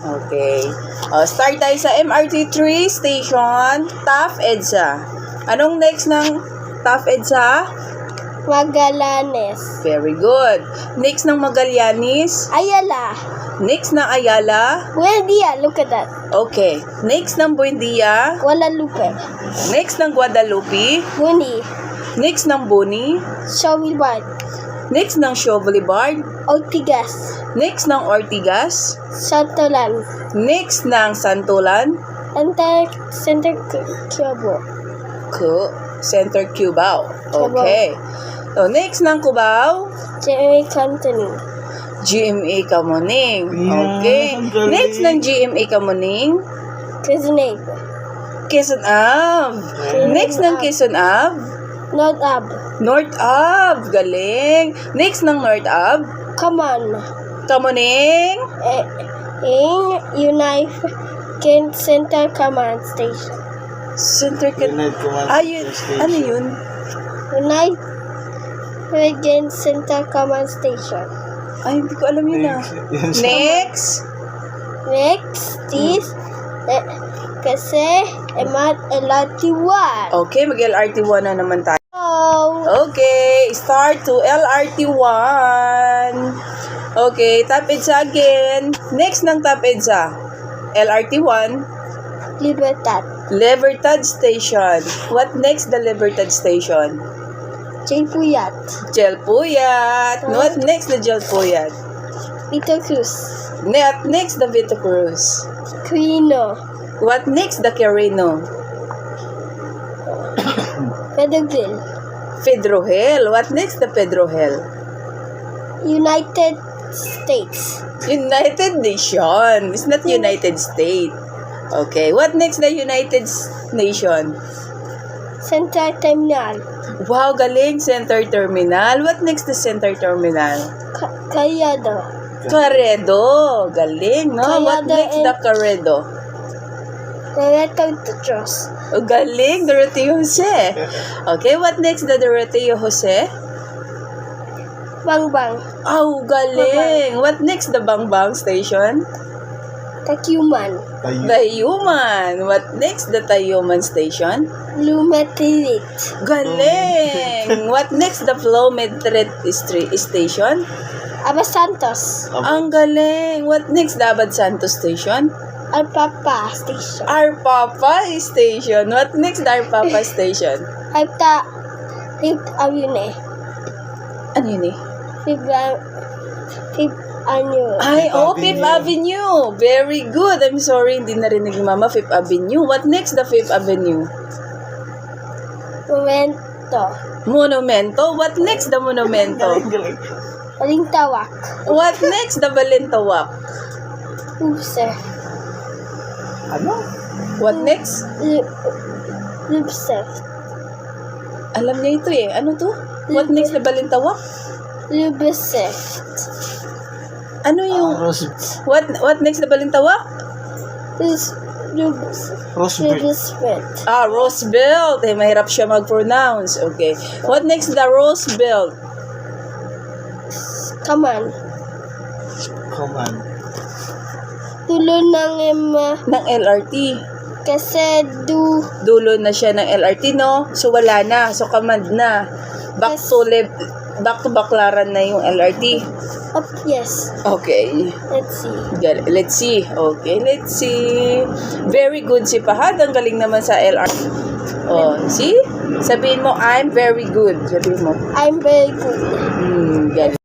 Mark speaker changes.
Speaker 1: Okay. Oh, start tayo sa MRT 3 station, Taft EDSA. Anong next ng Taft EDSA?
Speaker 2: Magallanes.
Speaker 1: Very good. Next ng Magallanes.
Speaker 2: Ayala.
Speaker 1: Next ng Ayala.
Speaker 2: Buendia, look at that.
Speaker 1: Okay. Next ng Buendia.
Speaker 2: Guadalupe.
Speaker 1: Next ng Guadalupe.
Speaker 2: Buni.
Speaker 1: Next ng Boni.
Speaker 2: Shawilbard.
Speaker 1: Next ng Boulevard.
Speaker 2: Ortigas.
Speaker 1: Next ng Ortigas.
Speaker 2: Santolan.
Speaker 1: Next ng Santolan.
Speaker 2: Enter Center Cabo.
Speaker 1: Ku Center Cubao. Okay. So, next ng Cubao.
Speaker 2: Jerry Company.
Speaker 1: GMA Kamuning.
Speaker 3: Yeah,
Speaker 1: Okay.
Speaker 3: galing.
Speaker 1: Next ng GMA Kamuning.
Speaker 2: Quezoneg.
Speaker 1: Quezon Ave. Next ng Quezon Ave.
Speaker 2: North Ab.
Speaker 1: North Ave. Galing. Next ng North.
Speaker 2: Come on.
Speaker 1: Kamuning.
Speaker 2: Eh, in United Kent Center Command Station.
Speaker 1: Center Cat.
Speaker 3: Unite Command
Speaker 1: Ayun.
Speaker 3: Station.
Speaker 1: Ano yun?
Speaker 2: United Kent Center Command Station.
Speaker 1: Ay, hindi ko alam yun ah.
Speaker 3: Yun sa-
Speaker 1: Next.
Speaker 2: Next is eh, kasi emat elatiwan.
Speaker 1: Okay, mag-LRT1 na naman tayo. Okay, start to LRT1. Okay, top EDSA again. Next ng top EDSA. LRT1.
Speaker 2: Libertad.
Speaker 1: Libertad Station. What next the Libertad Station?
Speaker 2: Jaypuyat.
Speaker 1: Jelpuyat. What next the Jelpuyat?
Speaker 2: Vito Cruz.
Speaker 1: What next the Vito Cruz?
Speaker 2: Quino.
Speaker 1: What next the Carino?
Speaker 2: Pedroville.
Speaker 1: Pedro Hill. What next the Pedro Hill?
Speaker 2: United States.
Speaker 1: United Nation. It's not United State. Okay. What next the United Nation?
Speaker 2: Central Terminal.
Speaker 1: Wow, galing. Center Terminal. What next the Center Terminal?
Speaker 2: Ca- Cayado.
Speaker 1: Caredo. Galing, no? What
Speaker 2: Caredo
Speaker 1: next
Speaker 2: and-
Speaker 1: the Caredo?
Speaker 2: Loreto Tetros.
Speaker 1: Oh, galing. Doroteo Jose. Okay, what next the Doroteo Jose?
Speaker 2: Bangbang.
Speaker 1: Oh, galing. What next the Bang Bang Station?
Speaker 2: Takyuman.
Speaker 3: Tayo.
Speaker 1: Tayuman. What next the Tayuman Station?
Speaker 2: Lumetilit.
Speaker 1: Galing. what next the Flometret Station?
Speaker 2: Aba Santos.
Speaker 1: Ang galing. What next the Abad Santos Station?
Speaker 2: Alpapa Station.
Speaker 1: Arpapa Station. What next the Arpapa Station?
Speaker 2: Alta Fifth Avenue.
Speaker 1: Ano yun eh?
Speaker 2: Fifth, Fifth Avenue.
Speaker 1: Ay,
Speaker 3: Fifth
Speaker 1: oh, Fifth Avenue. Very good. I'm sorry, hindi narinig ni Mama. Fifth Avenue. What next the Fifth Avenue?
Speaker 2: Momento.
Speaker 1: Monumento. What next the Monumento?
Speaker 2: Balintawak.
Speaker 1: What next the Balintawak?
Speaker 2: Use.
Speaker 3: Ano?
Speaker 1: What next?
Speaker 2: Lubse.
Speaker 1: Alam niya ito eh. Ano to? What next the Balintawak?
Speaker 2: Lubse.
Speaker 1: Ano yung...
Speaker 3: Ah, Rose,
Speaker 1: What what next the Balintawak?
Speaker 2: Lubse. Lubse.
Speaker 3: Rosebud.
Speaker 2: Lubse.
Speaker 1: Ah, Roosevelt. Eh, mahirap siya mag-pronounce. Okay. What next the Roosevelt?
Speaker 2: Come on.
Speaker 3: Command.
Speaker 2: Tulo ng ema
Speaker 1: Ng LRT.
Speaker 2: kasi du
Speaker 1: Dulo na siya ng LRT, no? So, wala na. So, command na. Back
Speaker 2: Yes.
Speaker 1: to lib- back to Baclaran na yung LRT.
Speaker 2: up yes.
Speaker 1: Okay.
Speaker 2: Let's see.
Speaker 1: Gal- Let's see. Okay, let's see. Very good si Pahad. Ang galing naman sa LRT. Oh, see? Sabihin mo, I'm very good. Sabihin mo.
Speaker 2: I'm very good.
Speaker 1: Hmm, galing.